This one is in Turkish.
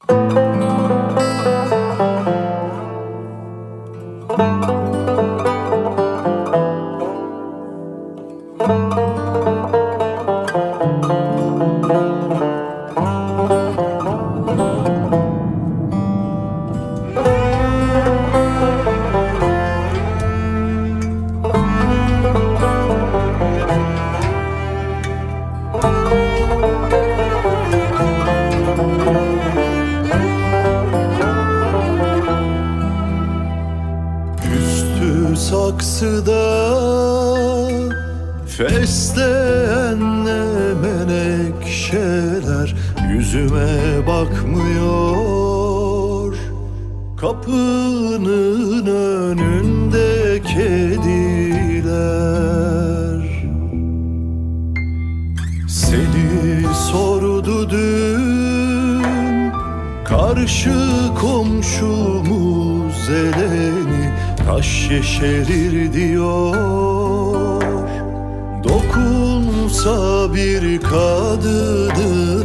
Üstü saksıda fesleğenle menekşeler yüzüme bakmıyor. Kapının önünde kediler. Seni sordu dün Karşı komşumuz eleni Taş yeşerir diyor. Dokunsa bir kadının